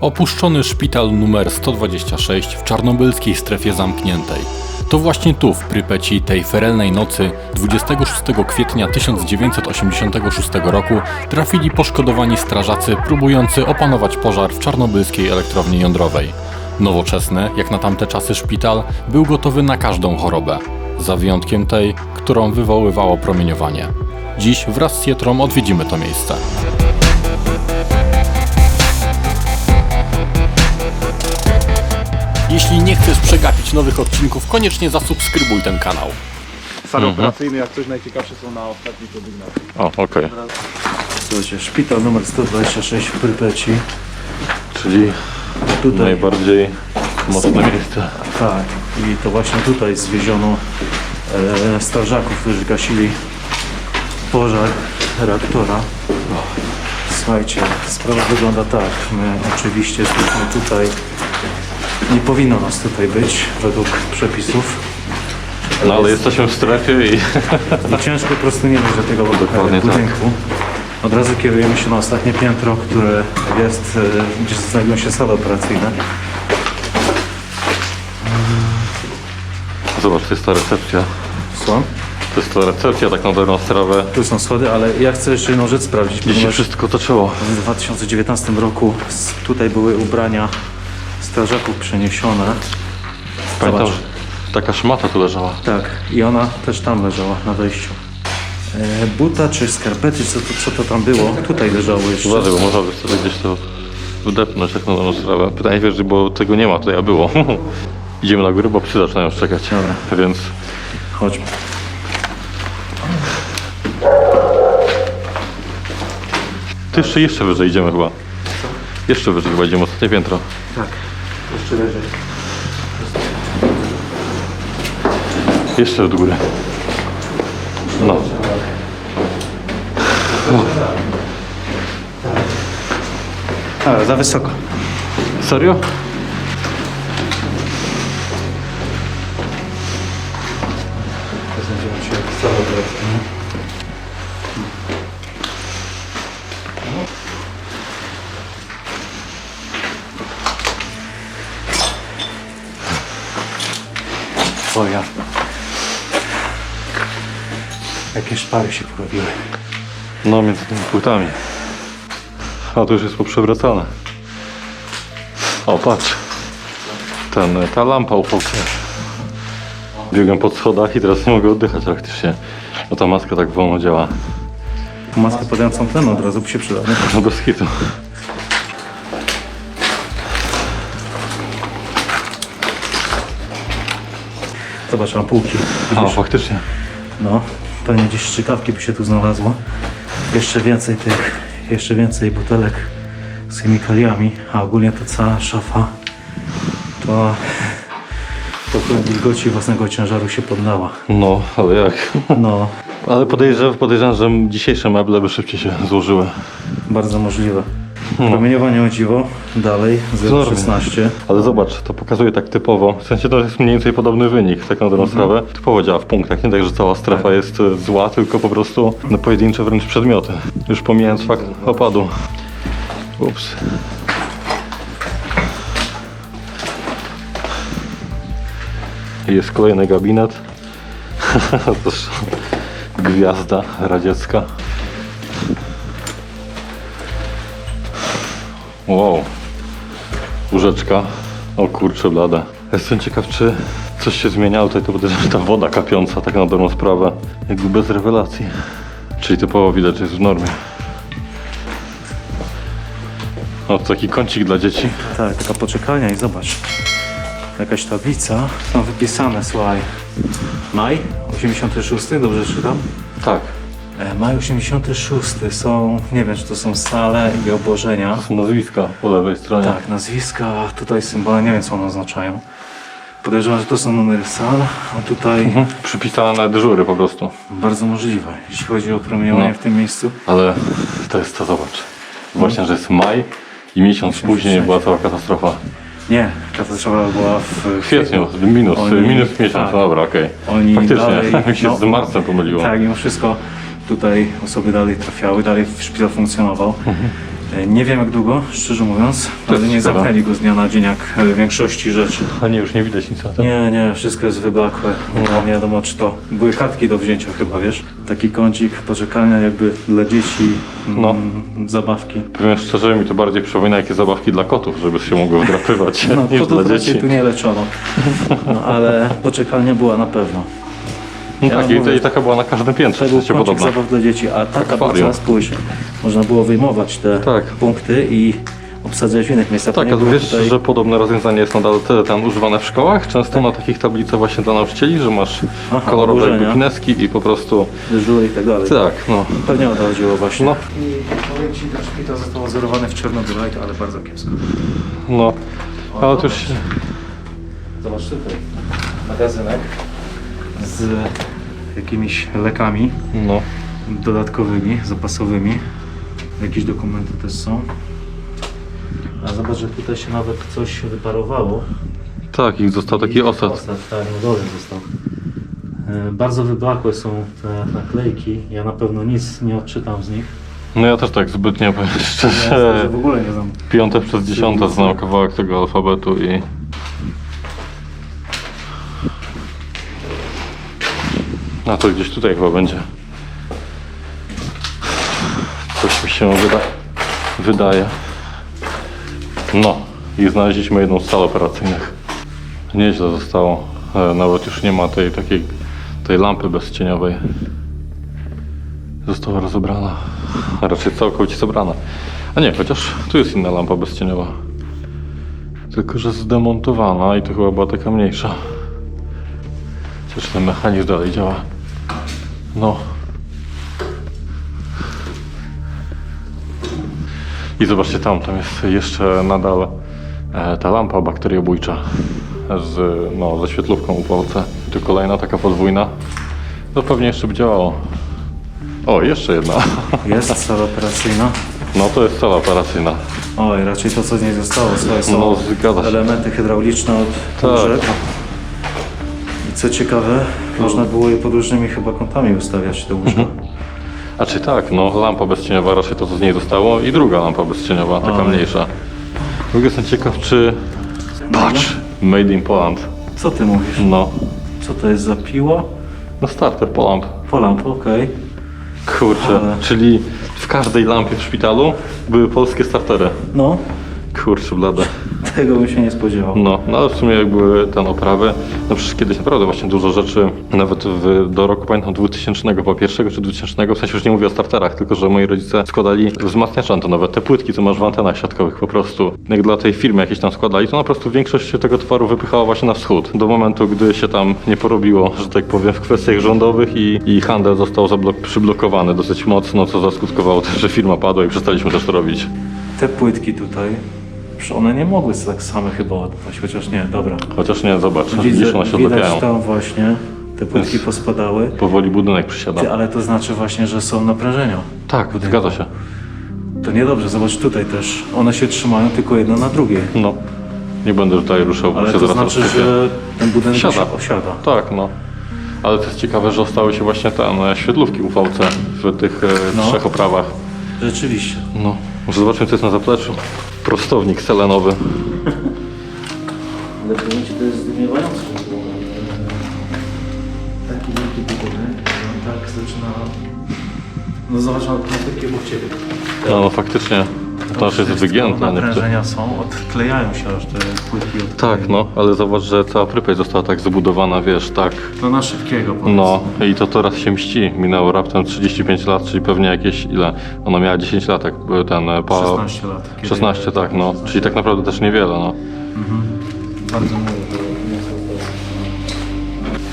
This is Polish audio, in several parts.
Opuszczony szpital numer 126 w czarnobylskiej strefie zamkniętej. To właśnie tu, w Prypeci, tej ferelnej nocy 26 kwietnia 1986 roku trafili poszkodowani strażacy próbujący opanować pożar w czarnobylskiej elektrowni jądrowej. Nowoczesny, jak na tamte czasy szpital, był gotowy na każdą chorobę, za wyjątkiem tej, którą wywoływało promieniowanie. Dziś wraz z Jetrą odwiedzimy to miejsce. Jeśli nie chcesz przegapić nowych odcinków, koniecznie zasubskrybuj ten kanał. Sale operacyjne, jak coś najciekawsze są na ostatniej kondygnacji. O, okej. Słuchajcie, szpital numer 126 w Prypeci. Czyli Tutaj, najbardziej mocne miejsce. tak, i to właśnie tutaj zwieziono e, strażaków, którzy gasili pożar reaktora. Słuchajcie, sprawa wygląda tak. My oczywiście jesteśmy tutaj, nie powinno nas tutaj być według przepisów. No ale jesteśmy w strefie i I ciężko po prostu nie mieć do tego Dokładnie e, budynku. Od razu kierujemy się na ostatnie piętro, które jest, e, gdzie znajdują się sale operacyjne. zobacz, to jest ta recepcja. Słucham? To jest ta recepcja, tak na dobrą sprawę. Tu są schody, ale ja chcę jeszcze jedną rzecz sprawdzić. Gdzie się wszystko toczyło. w 2019 roku tutaj były ubrania strażaków przeniesione. Pamiętam, Zobacz. że taka szmata tu leżała. Tak, i ona też tam leżała na wejściu. E, buta czy skarpety, co to, co to tam było, tutaj leżało jeszcze. Uważaj, bo można by sobie gdzieś to wdepnąć, tak na dobrą sprawę. Pytanie wiesz, bo tego nie ma, tutaj a było. Idziemy na górę, bo psy zaczynają szczekać. Dobra. Więc Chodźmy. ty jeszcze, jeszcze wyżej idziemy chyba. Jeszcze wyżej chyba idziemy, ostatnie piętro. Tak, jeszcze leży. Jeszcze do góry. No. A, za wysoko. Serio? W sale operacyjne. O ja. Jakie szpary się porobiły. No, między tymi płytami. A to już jest poprzewracane. O, patrz. Ten, ta lampa upałkuje. Biegłem po schodach i teraz nie mogę oddychać praktycznie. No ta maska tak wolno działa. Maskę podającą tlen od razu by się przydała. nie? No bez hitu. Zobacz, mam półki. Widzisz? faktycznie. No, pewnie gdzieś strzykawki by się tu znalazło. Jeszcze więcej tych, jeszcze więcej butelek z chemikaliami, a ogólnie to cała szafa to to wilgoci własnego ciężaru się poddała. No, ale jak? No, Ale podejrzewam, podejrzewam, że dzisiejsze meble by szybciej się złożyły. bardzo możliwe. Promieniowanie o dziwo, dalej Normie. 0,16. Ale zobacz, to pokazuje tak typowo. W sensie to jest mniej więcej podobny wynik, tak na dobrą sprawę. Typowo działa w punktach, nie tak, że cała strefa jest e, zła, tylko po prostu no, pojedyncze wręcz przedmioty. Już pomijając fakt opadu. Ups. Jest kolejny gabinet. Też gwiazda radziecka. Wow. Łóżeczka. O kurczę blada. Jestem ciekaw, czy coś się zmieniało tutaj, to podejrzewam, ta woda kapiąca, tak na dobrą sprawę. Jakby bez rewelacji. Czyli typowo widać, jest w normie. O, taki kącik dla dzieci. Tak, taka poczekalnia i zobacz. Jakaś tablica. Są wypisane, słuchaj. Maj 86, dobrze czytam? Tak. E, Maj 86 są, nie wiem czy to są sale i obłożenia. Są nazwiska po lewej stronie. Tak, nazwiska, tutaj symbole, nie wiem co one oznaczają. Podejrzewam, że to są numery sal, a tutaj Mhm. Przypisane na dyżury po prostu. bardzo możliwe, jeśli chodzi o promieniowanie No. w tym miejscu. Ale to jest to, zobacz. Właśnie, że jest maj i miesiąc później była cała katastrofa. Nie, katastrofa była w W kwietniu, minus, Oni- minus miesiąc, tak. dobra, okej. Oni Faktycznie, dalej, mi się no. z marcem pomyliło. Tak, mimo wszystko tutaj osoby dalej trafiały, dalej szpital funkcjonował. Mhm. Nie wiem jak długo, szczerze mówiąc, ale jest nie ciekawe. zamknęli go z dnia na dzień jak e, większości rzeczy. A nie, już nie widać nic na tym. Nie, nie, wszystko jest wyblakłe. No, nie wiadomo czy to były kartki do wzięcia chyba, wiesz? Taki kącik poczekalnia jakby dla dzieci, No. mm, zabawki. Powiem szczerze, mi to bardziej przypomina jakieś zabawki dla kotów, żeby się mogły wdrapywać No niż to, dla raczej dzieci. tu nie leczono. No, ale poczekalnia była na pewno. No Ja tak, mówię- i, i taka była na każdym piętrze, to się kącik podobna. zabaw dla dzieci, a taka Akwarium. praca, spójrz, można było wyjmować te Tak. punkty i obsadzać w innych miejscach. Tak, a wiesz, tutaj- że podobne rozwiązanie jest nadal te, tam używane w szkołach? Często na takich tablicach właśnie dla nauczycieli, że masz Aha, kolorowe pineski i po prostu... dyżury i tak dalej. Tak, no. Pewnie o to chodziło właśnie. No. I powiem Ci, ten szpital został wzorowany w Czernobylite, ale bardzo kiepsko. No, ale to już. Zobacz tutaj, magazynek z jakimiś lekami No. dodatkowymi, zapasowymi. Jakieś dokumenty też są. A zobacz, że tutaj się nawet coś wyparowało. Tak, i został taki I osad. Osad, tak, dole został. E, Bardzo wyblakłe są te naklejki. Ja na pewno nic nie odczytam z nich. No ja też tak zbytnio, powiem Ja szczerze, w ogóle nie znam. piąte przez dziesiąte znam kawałek tego alfabetu i... A to gdzieś tutaj chyba będzie. Coś mi się wyda... wydaje. No, i znaleźliśmy jedną z sal operacyjnych. Nieźle zostało. E, Nawet już nie ma tej takiej tej lampy bezcieniowej. Została rozebrana. A raczej całkowicie zebrana. A nie, chociaż tu jest inna lampa bezcieniowa. Tylko, że zdemontowana i to chyba była taka mniejsza. Chociaż ten mechanizm dalej działa. No. I zobaczcie tam, tam jest jeszcze nadal e, ta lampa bakteriobójcza z, no, ze świetlówką UVC. Tu kolejna taka podwójna. To pewnie jeszcze by działało. O, jeszcze jedna. Jest sala operacyjna. No to jest cała operacyjna. Oj, raczej to co z niej zostało. Słuchaj, są No, elementy hydrauliczne od Tak. Co ciekawe, można było je pod różnymi chyba kątami ustawiać te łóżka. Mhm. A czy tak, no lampa bezcieniowa raczej to co z niej zostało i druga lampa bezcieniowa, taka mniejsza. W ogóle jestem ciekaw czy... Patrz! Made in Poland. Co ty mówisz? No. Co to jest za piła? No starter Poland. Polamp, okej. Kurczę, Ale- czyli w każdej lampie w szpitalu były polskie startery. No, Kurczę, blade. Tego bym się nie spodziewał. No, no ale w sumie jak były te oprawy, no przecież kiedyś naprawdę właśnie dużo rzeczy, nawet w, do roku pamiętam 2000, chyba pierwszego czy 2000, w sensie już nie mówię o starterach, tylko że moi rodzice składali wzmacniacze antenowe, te płytki, co masz w antenach siatkowych po prostu. Jak dla tej firmy jakieś tam składali, to na prostu większość tego towaru wypychała właśnie na wschód. Do momentu, gdy się tam nie porobiło, że tak powiem, w kwestiach rządowych i, i handel został przyblokowany dosyć mocno, co zaskutkowało tym, że firma padła i przestaliśmy też to robić. Te płytki tutaj, one nie mogły tak same chyba odpaść, chociaż nie, dobra. Chociaż nie, zobacz, widzisz, one się widać odlepiają. tam właśnie, te płytki pospadały. Powoli budynek przysiada. Ty, ale to znaczy właśnie, że są naprężenia. Tak, zgadza się. To niedobrze, zobacz tutaj też. One się trzymają tylko jedno na drugie. No. Nie będę tutaj ruszał, bo Ale się to zaraz znaczy, że ten budynek Siada. się osiada. Tak, no. Ale to jest ciekawe, że ostały się właśnie te e, świetlówki UVC w tych e, No. trzech oprawach. Rzeczywiście. No. Może zobaczmy, co jest na zapleczu. Prostownik selenowy. Ale Ci, to jest zdumiewające. Taki wielki budynek, on tak zaczyna... No zobacz na, na takie obok Ciebie. No, no faktycznie. To aż jest wygięte. nie Naprężenia są, odklejają się aż te płytki od Tak, no, ale zobacz, że cała Prypeć została tak zbudowana, wiesz, tak. No na szybkiego powiedzmy. No i to teraz się mści. Minęło raptem 35 lat, czyli pewnie jakieś ile? Ona miała 10 lat, jak był ten e, pa... 16 lat. kiedy- 16, tak, no. Czyli tak naprawdę też niewiele, no. Bardzo mówię, że nie są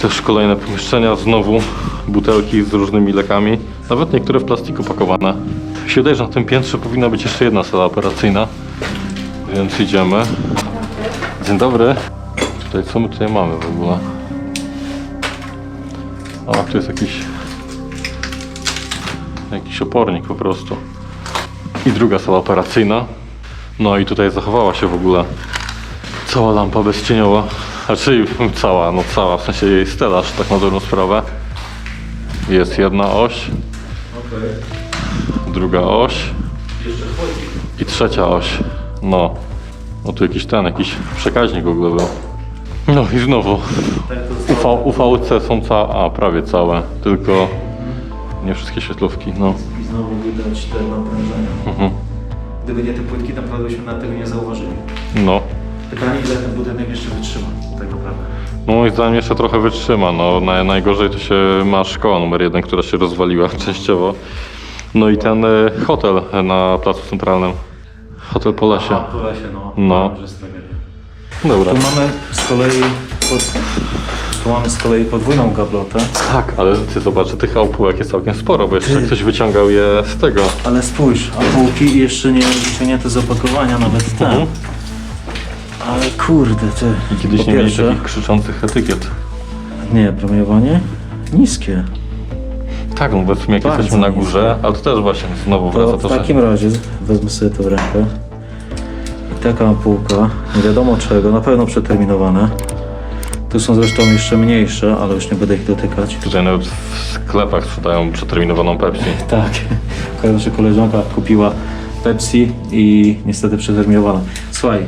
to... Też kolejne pomieszczenia, znowu butelki z różnymi lekami, nawet niektóre w plastiku pakowane. Mi się że na tym piętrze powinna być jeszcze jedna sala operacyjna, więc idziemy. Dzień dobry. Tutaj, co my tutaj mamy w ogóle? O, tu jest jakiś jakiś opornik po prostu. I druga sala operacyjna. No i tutaj zachowała się w ogóle Cała lampa bezcieniowa. Znaczy cała, no cała, w sensie jej stelaż, tak na dobrą sprawę. Jest jedna oś. Druga oś. I trzecia oś. No. No tu jakiś ten, jakiś przekaźnik w ogóle był. No i znowu. UV, UVC są całe, a prawie całe, tylko nie wszystkie świetlówki, no. I znowu widać te naprężenia. Mhm. Gdyby nie te płytki, naprawdę byśmy na tego nie zauważyli. No. Pytanie, ile ten budynek jeszcze wytrzyma, tak naprawdę. No moim zdaniem jeszcze trochę wytrzyma, no naj, najgorzej to się ma szkoła numer jeden, która się rozwaliła częściowo. No i ten y, hotel na Placu Centralnym. Hotel po lesie. A, po lesie, no. No. Że jest tragedia. Dobra. Tu mamy z kolei pod, tu mamy z kolei podwójną gablotę. Tak, ale ty zobacz, że tych aupułek jest całkiem sporo, bo jeszcze ktoś wyciągał je z tego. Ale spójrz, a półki jeszcze nie wyciągnięte z opakowania, nawet ten. Mhm. Ale kurde, ty. I kiedyś po nie mieli pierwsze, takich krzyczących etykiet. Nie, premiowanie niskie. Tak, no bo w sumie jak Bardzo jesteśmy na górze, ale to też właśnie znowu To wraca w to, że... takim razie wezmę sobie to w rękę. I taka ampułka, nie wiadomo czego, na pewno przeterminowane. Tu są zresztą jeszcze mniejsze, ale już nie będę ich dotykać. Tutaj nawet w sklepach sprzedają przeterminowaną Pepsi. Tak, nasza koleżanka kupiła Pepsi i niestety przeterminowana. Słuchaj,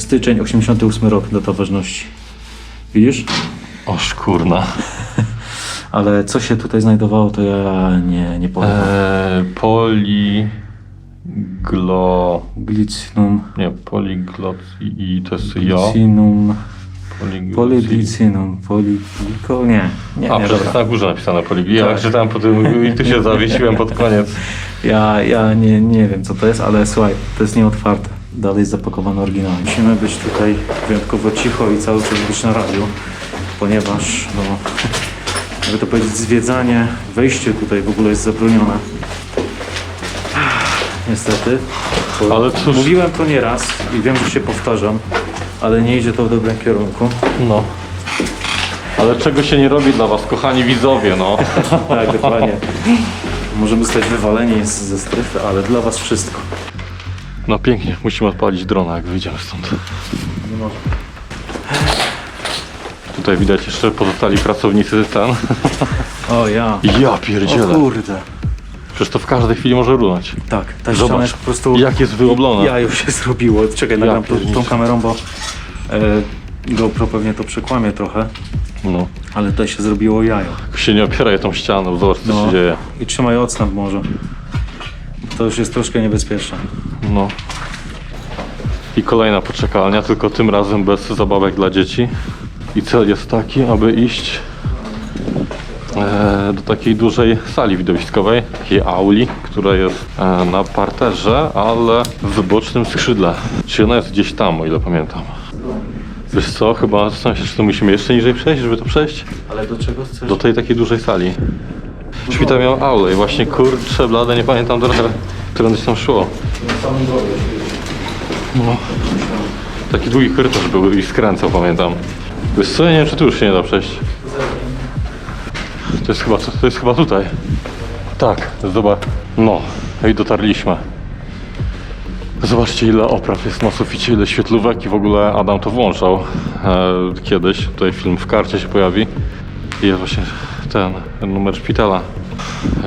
styczeń 88 rok data ważności. Widzisz? Oż kurna. Ale co się tutaj znajdowało, to ja nie, nie powiem. Eee, poliglo... Glicynum, Nie, poliglot i, to jest jo. glicynum, Poliglo... polyglicynum, poligliko, nie, nie, A, nie, przecież dobra. na górze napisane poligli. Ja Tak. czytałem po tym i tu się zawiesiłem pod koniec. Ja, ja nie, nie wiem co to jest, ale słuchaj, to jest nieotwarte. Dalej jest zapakowany oryginalnie. Musimy być tutaj wyjątkowo cicho i cały czas być na radiu, ponieważ, no, jakby to powiedzieć, zwiedzanie, wejście tutaj w ogóle jest zabronione. Niestety. Ale cóż. Mówiłem to nieraz i wiem, że się powtarzam, ale nie idzie to w dobrym kierunku. No. Ale czego się nie robi dla was, kochani widzowie, no. tak, dokładnie. Możemy zostać wywaleni z, ze strefy, ale dla was wszystko. No pięknie, musimy odpalić drona, jak wyjdziemy stąd. Nie może. Tutaj widać jeszcze pozostali pracownicy ten. O ja. Ja O pierdzielę. kurde. Przecież to w każdej chwili może runąć. Tak, ta ściana Zobacz, jest po prostu... jak jest wyoblona. Ja już się zrobiło. Czekaj, Ja nagram tą, pierniczę. tą kamerą, bo e, GoPro pewnie to przekłamie trochę, No. ale tutaj się zrobiło jajo. Się nie opieraj tą ścianą, zobacz co No. się dzieje. I trzymaj odstęp może. To już jest troszkę niebezpieczne. No. I kolejna poczekalnia, tylko tym razem bez zabawek dla dzieci. I cel jest taki, aby iść e, do takiej dużej sali widowiskowej, takiej auli, która jest e, na parterze, ale w bocznym skrzydle. Czyli ona jest gdzieś tam, o ile pamiętam. Wiesz co, chyba zastanawiam się, czy to musimy jeszcze niżej przejść, żeby to przejść? Ale do czego chcesz? Do tej takiej dużej sali. Szpital miał aulę i właśnie kurczę blade, nie pamiętam drogę, którędy się tam szło. No. Taki długi korytarz był i skręcał, pamiętam. Wiesz co, ja nie wiem, czy tu już się nie da przejść. To jest chyba, to jest chyba tutaj. Tak, zobacz. No, i dotarliśmy. Zobaczcie ile opraw jest na suficie, ile świetlówek i w ogóle Adam to włączał e, kiedyś. Tutaj film w karcie się pojawi. I jest właśnie ten numer szpitala.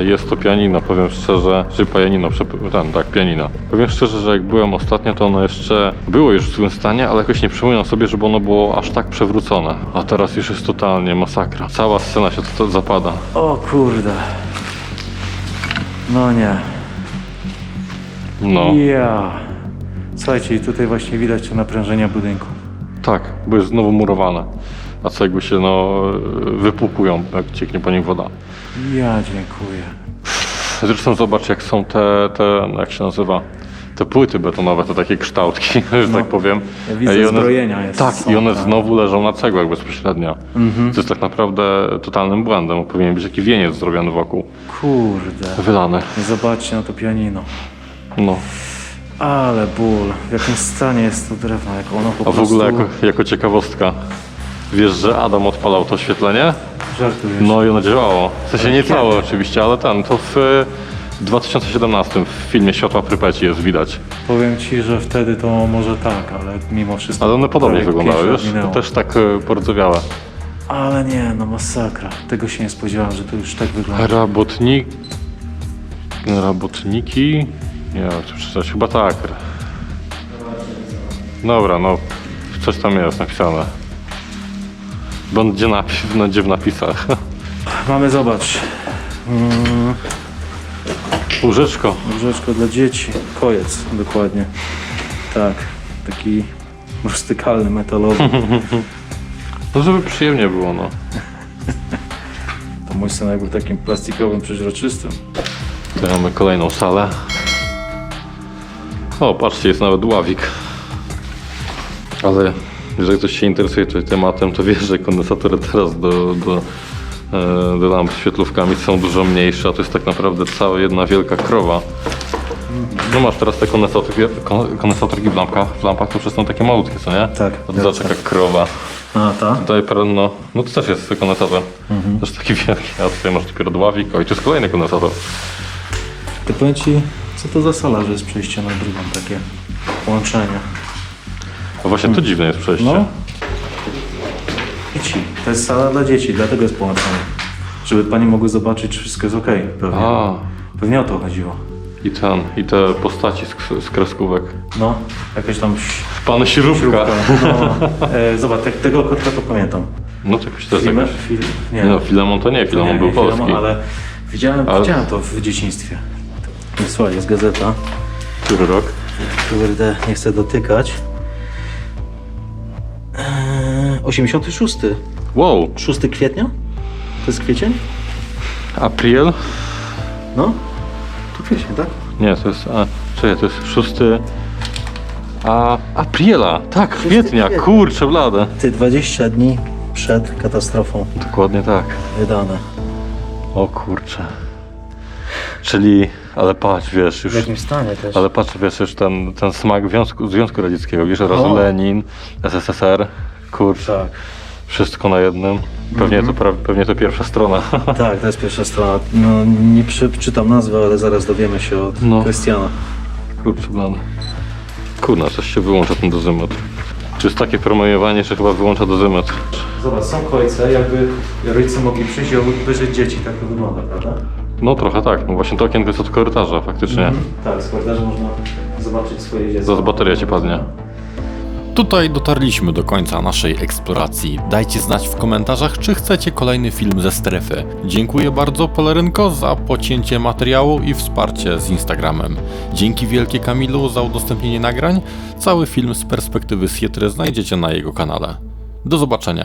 Jest to pianino, powiem szczerze, czy pianino, ten, tak, pianino. Powiem szczerze, że jak byłem ostatnio, to ono jeszcze było już w złym stanie, ale jakoś nie przypominam sobie, żeby ono było aż tak przewrócone. A teraz już jest totalnie masakra. Cała scena się to, to zapada. O kurde. No nie. No, Ja. Słuchajcie, i tutaj właśnie widać te naprężenia budynku. tak, bo jest znowu murowane. A cegły się, no, wypłukują, jak cieknie po nich woda. Ja dziękuję. Zresztą zobacz, jak są te, te jak się nazywa, te płyty betonowe, to takie kształtki, że tak powiem. Ja widzę, I one, zbrojenia jest- Tak, są, i one tak. znowu leżą na cegłach bezpośrednio. Co jest tak naprawdę totalnym błędem, bo powinien być taki wieniec zrobiony wokół, Kurde. wylany. Zobaczcie na to pianino. No. Ale ból. W jakim stanie jest to drewno, jak ono po A w prostu... ogóle jako, jako ciekawostka, wiesz, że Adam odpalał to oświetlenie? Żartujesz. No i ono działało. W sensie nie całe oczywiście, ale ten, to w e, 2017 w filmie Światła Prypeci jest widać. Powiem ci, że wtedy to może tak, ale mimo wszystko... Ale one podobnie prawie wyglądały, pięć wiesz? lat To minęło. też tak e, pordzewiałe. Ale nie, no masakra. Tego się nie spodziewałem, że to już tak wygląda. Rabotnik... Rabotniki... Nie wiem, czy przeczytać. Chyba tak. Dobra, no. Coś tam jest napisane. Będzie, napis, będzie w napisach. Mamy, zobacz, mm, Łóżeczko. łóżeczko dla dzieci. Kojec, dokładnie. Tak, taki rustykalny, metalowy. No żeby przyjemnie było, no. To mój synek był takim plastikowym, przeźroczystym. Tutaj mamy kolejną salę. O, patrzcie, jest nawet ławik. Ale jeżeli ktoś się interesuje tutaj tematem, to wie, że kondensatory teraz do, do, e, do lamp z świetlówkami są dużo mniejsze, a to jest tak naprawdę cała jedna wielka krowa. No masz teraz te kondensatorki, kon- kondensatorki w lampkach, w lampach to przez są takie malutkie, co nie? Tak, to zobacz jaka krowa. A, ta? Tutaj pełno, no to też jest kondensator. Też taki wielki, a tutaj masz dopiero dławik. O, i tu jest kolejny kondensator. Ty powiem ci, co to za sala, że jest przejście na drugą, takie połączenie. A właśnie to dziwne jest przejście. No. Dzieci. To jest sala dla dzieci, dlatego jest połączone. Żeby pani mogły zobaczyć, czy wszystko jest ok. Pewnie. A, Pewnie o to chodziło. i ten, i te postaci z, z kreskówek. No, jakaś tam ś- Pan Śrubka. śrubka. No. E, zobacz, te, tego kotka to pamiętam. No to jakoś też Filmy, jakoś. fil, nie, Nie no, Filemon to nie, Filemon nie, był nie, polski. Filemon, ale widziałem, Ale- widziałem to w dzieciństwie. Słuchaj, jest gazeta. Który rok? Kurde, nie chcę dotykać. 86. Wow, 6 kwietnia? To jest kwiecień? April? No. To kwiecień, tak? Nie, to jest, a, czekaj, to jest szósty... A, Apriela, tak, kwietnia, kwietnia. kurczę blade. Ty 20 dni przed katastrofą Dokładnie tak. wydane. O kurczę. Czyli, ale patrz, wiesz, już... W jakim stanie też? Ale patrz, wiesz, już ten, ten smak Związku, Związku Radzieckiego, wiesz, raz O. Lenin, SSSR, kurczę, Tak. wszystko na jednym. Pewnie, to, pra- pewnie to pierwsza strona. Tak, to jest pierwsza strona. No, nie przeczytam nazwy, ale zaraz dowiemy się od No. Krystiana. Kurczę, blady. Kurna, coś się wyłącza ten dozymetr. Czy jest takie promowanie, że chyba wyłącza dozymetr? Zobacz, są kojce, jakby rodzice mogli przyjść i obejrzeć dzieci. Tak to wygląda, prawda? No trochę tak, no właśnie to okienko jest od korytarza faktycznie. Tak, z korytarza można zobaczyć swoje dziecko. Zaraz bateria ci padnie. Tutaj dotarliśmy do końca naszej eksploracji. Dajcie znać w komentarzach, czy chcecie kolejny film ze strefy. Dziękuję bardzo Polerynko za pocięcie materiału i wsparcie z Instagramem. Dzięki wielkie Kamilu za udostępnienie nagrań. Cały film z perspektywy Sietry znajdziecie na jego kanale. Do zobaczenia.